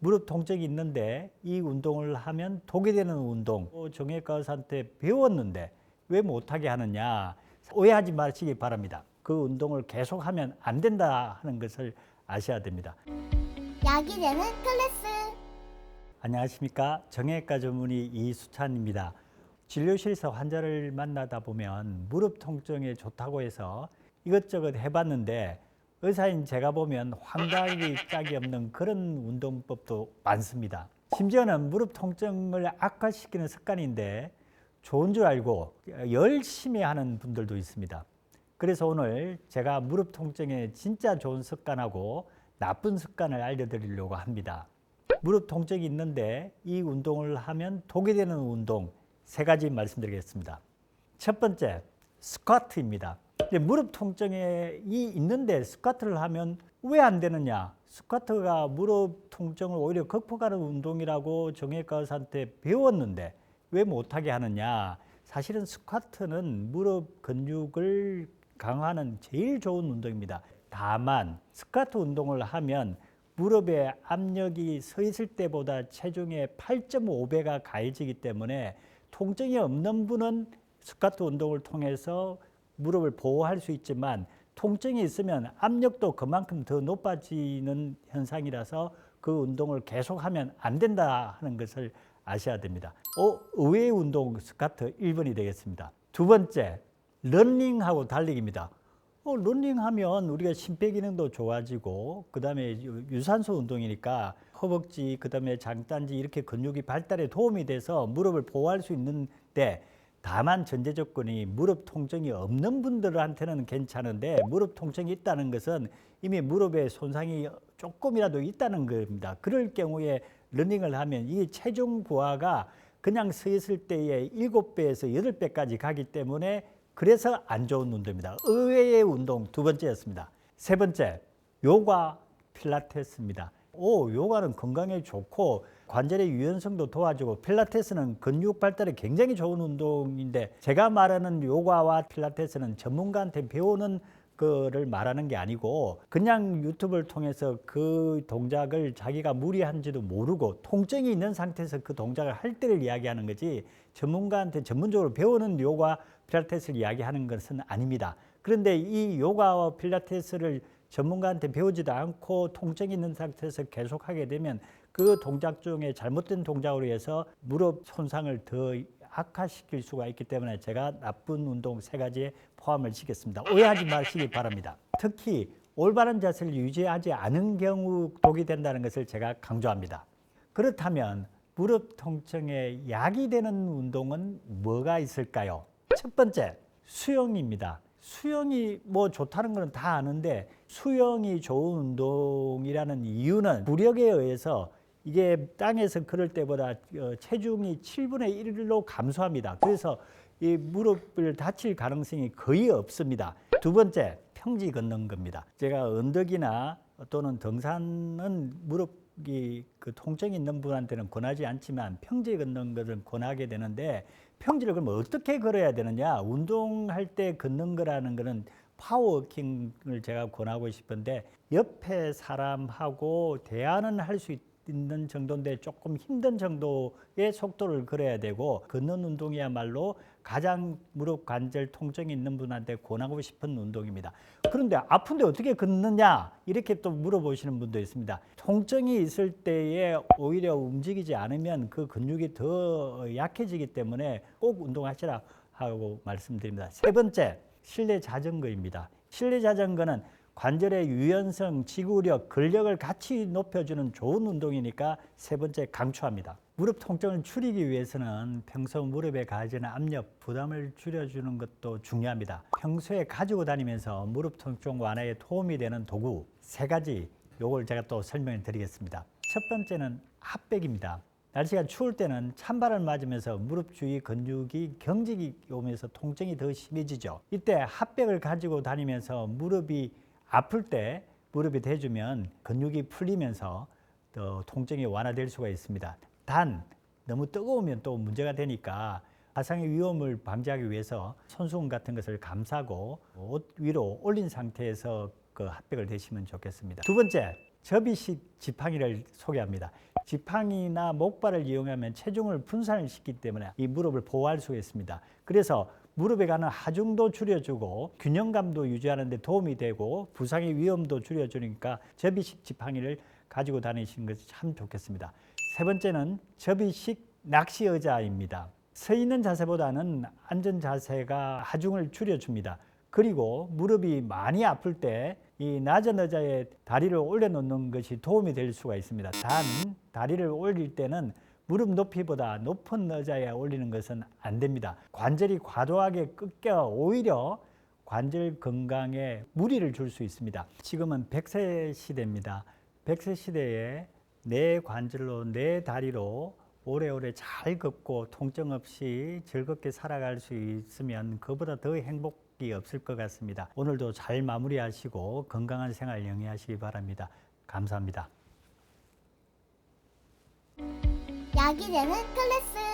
무릎 통증이 있는데 이 운동을 하면 독이 되는 운동 어, 정형외과 의사한테 배웠는데 왜 못하게 하느냐 오해하지 마시기 바랍니다. 그 운동을 계속하면 안 된다 하는 것을 아셔야 됩니다. 약이 되는 클래스. 안녕하십니까 정형외과 전문의 이수찬입니다. 진료실에서 환자를 만나다 보면 무릎 통증에 좋다고 해서 이것저것 해봤는데 의사인 제가 보면 황당하기 짝이 없는 그런 운동법도 많습니다. 심지어는 무릎 통증을 악화시키는 습관인데 좋은 줄 알고 열심히 하는 분들도 있습니다. 그래서 오늘 제가 무릎 통증에 진짜 좋은 습관하고 나쁜 습관을 알려드리려고 합니다. 무릎 통증이 있는데 이 운동을 하면 독이 되는 운동 세 가지 말씀드리겠습니다. 첫 번째 스쿼트입니다. 무릎 통증이 있는데 스쿼트를 하면 왜 안 되느냐? 스쿼트가 무릎 통증을 오히려 극복하는 운동이라고 정형외과 의사한테 배웠는데 왜 못하게 하느냐? 사실은 스쿼트는 무릎 근육을 강화하는 제일 좋은 운동입니다. 다만 스쿼트 운동을 하면 무릎의 압력이 서 있을 때보다 체중의 8.5배가 가해지기 때문에 통증이 없는 분은 스쿼트 운동을 통해서 무릎을 보호할 수 있지만 통증이 있으면 압력도 그만큼 더 높아지는 현상이라서 그 운동을 계속하면 안 된다 하는 것을 아셔야 됩니다. 어, 의외의 운동 스쿼트 1번이 되겠습니다. 두 번째, 런닝하고 달리기입니다. 어, 런닝하면 우리가 심폐 기능도 좋아지고 그다음에 유- 유산소 운동이니까 허벅지 그다음에 장단지 이렇게 근육이 발달에 도움이 돼서 무릎을 보호할 수 있는데 다만 전제 조건이 무릎 통증이 없는 분들한테는 괜찮은데 무릎 통증이 있다는 것은 이미 무릎에 손상이 조금이라도 있다는 겁니다. 그럴 경우에 러닝을 하면 이 체중 부하가 그냥 서 있을 때의 7배에서 8배까지 가기 때문에 그래서 안 좋은 운동입니다. 의외의 운동 두 번째였습니다. 세 번째, 요가 필라테스입니다. 오, 요가는 건강에 좋고 관절의 유연성도 도와주고 필라테스는 근육 발달에 굉장히 좋은 운동인데 제가 말하는 요가와 필라테스는 전문가한테 배우는 거를 말하는 게 아니고 그냥 유튜브를 통해서 그 동작을 자기가 무리한지도 모르고 통증이 있는 상태에서 그 동작을 할 때를 이야기하는 거지 전문가한테 전문적으로 배우는 요가 필라테스를 이야기하는 것은 아닙니다. 그런데 이 요가와 필라테스를 전문가한테 배우지도 않고 통증이 있는 상태에서 계속 하게 되면 그 동작 중에 잘못된 동작으로 해서 무릎 손상을 더 악화시킬 수가 있기 때문에 제가 나쁜 운동 세 가지에 포함을 시켰습니다. 오해하지 마시기 바랍니다. 특히 올바른 자세를 유지하지 않은 경우 독이 된다는 것을 제가 강조합니다. 그렇다면 무릎 통증에 약이 되는 운동은 뭐가 있을까요? 첫 번째, 수영입니다. 수영이 뭐 좋다는 것은 다 아는데 수영이 좋은 운동이라는 이유는 부력에 의해서 이게 땅에서 걸을 때보다 어, 체중이 7분의 1로 감소합니다. 그래서 이 무릎을 다칠 가능성이 거의 없습니다. 두 번째, 평지 걷는 겁니다. 제가 언덕이나 또는 등산은 무릎이 그 통증이 있는 분한테는 권하지 않지만 평지 걷는 것을 권하게 되는데 평지를 그럼 어떻게 걸어야 되느냐? 운동할 때 걷는 거라는 거는 파워워킹을 제가 권하고 싶은데 옆에 사람하고 대화는 할 수 있 는 정도인데 조금 힘든 정도의 속도를 걸어야 되고 걷는 운동이야말로 가장 무릎 관절 통증이 있는 분한테 권하고 싶은 운동입니다. 그런데 아픈데 어떻게 걷느냐 이렇게 또 물어보시는 분도 있습니다. 통증이 있을 때에 오히려 움직이지 않으면 그 근육이 더 약해지기 때문에 꼭 운동하시라 하고 말씀드립니다. 세 번째 실내 자전거입니다. 실내 자전거는 관절의 유연성, 지구력, 근력을 같이 높여주는 좋은 운동이니까 세 번째 강추합니다. 무릎 통증을 줄이기 위해서는 평소 무릎에 가해지는 압력, 부담을 줄여주는 것도 중요합니다. 평소에 가지고 다니면서 무릎 통증 완화에 도움이 되는 도구 세 가지 요걸 제가 또 설명을 드리겠습니다. 첫 번째는 핫백입니다. 날씨가 추울 때는 찬바람을 맞으면서 무릎 주위 근육이 경직이 오면서 통증이 더 심해지죠. 이때 핫백을 가지고 다니면서 무릎이 아플 때 무릎이 대주면 근육이 풀리면서 또 통증이 완화될 수가 있습니다. 단 너무 뜨거우면 또 문제가 되니까 화상의 위험을 방지하기 위해서 손수건 같은 것을 감싸고 옷 위로 올린 상태에서 그 핫백을 대시면 좋겠습니다. 두 번째 접이식 지팡이를 소개합니다. 지팡이나 목발을 이용하면 체중을 분산을 시키기 때문에 이 무릎을 보호할 수가 있습니다. 그래서 무릎에 가는 하중도 줄여주고 균형감도 유지하는 데 도움이 되고 부상의 위험도 줄여주니까 접이식 지팡이를 가지고 다니시는 것이 참 좋겠습니다. 세 번째는 접이식 낚시 의자입니다. 서 있는 자세보다는 앉은 자세가 하중을 줄여줍니다. 그리고 무릎이 많이 아플 때 이 낮은 의자에 다리를 올려놓는 것이 도움이 될 수가 있습니다. 단 다리를 올릴 때는 무릎 높이보다 높은 의자에 올리는 것은 안 됩니다. 관절이 과도하게 꺾여 오히려 관절 건강에 무리를 줄 수 있습니다. 지금은 100세 시대입니다. 100세 시대에 내 관절로 내 다리로 오래오래 잘 걷고 통증 없이 즐겁게 살아갈 수 있으면 그보다 더 행복이 없을 것 같습니다. 오늘도 잘 마무리하시고 건강한 생활 영위하시기 바랍니다. 감사합니다. 약이 되는 클래스